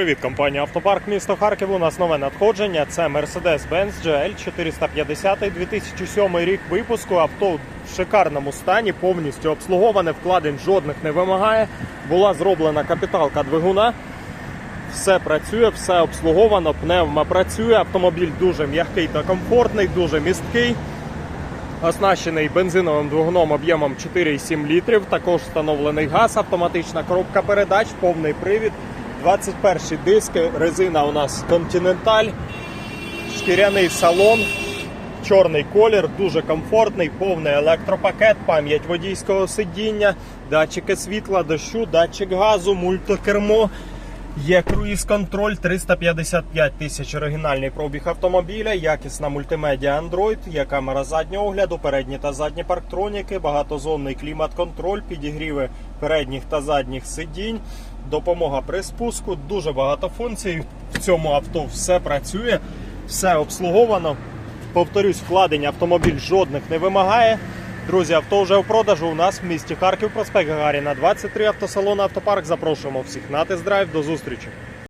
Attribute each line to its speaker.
Speaker 1: привіт! Компанія Автопарк місто Харків. У нас нове надходження. Це Mercedes-Benz GL 450 2007 рік випуску. Авто в шикарному стані, повністю обслуговане, вкладень жодних не вимагає. Була зроблена капіталка двигуна. Все працює, все обслуговано, пневма працює. Автомобіль дуже м'який та комфортний, дуже місткий. Оснащений бензиновим двигуном об'ємом 4,7 літрів. Також встановлений газ, автоматична коробка передач, повний привід. 21 диск, резина у нас Continental, шкіряний салон, чорний колір, дуже комфортний, повний електропакет, пам'ять водійського сидіння, датчики світла, дощу, датчик газу, мультикермо. Є круїз-контроль 355 тисяч оригінальний пробіг автомобіля, якісна мультимедіа Android, є камера заднього огляду, передні та задні парктроніки, багатозонний клімат-контроль, підігріви передніх та задніх сидінь, допомога при спуску, дуже багато функцій. В цьому авто все працює, все обслуговано. Повторюсь, вкладення автомобіль жодних не вимагає. Друзі, авто вже в продажу у нас в місті Харків, проспект Гагаріна, 23 автосалон Автопарк. Запрошуємо всіх на тест-драйв. До зустрічі.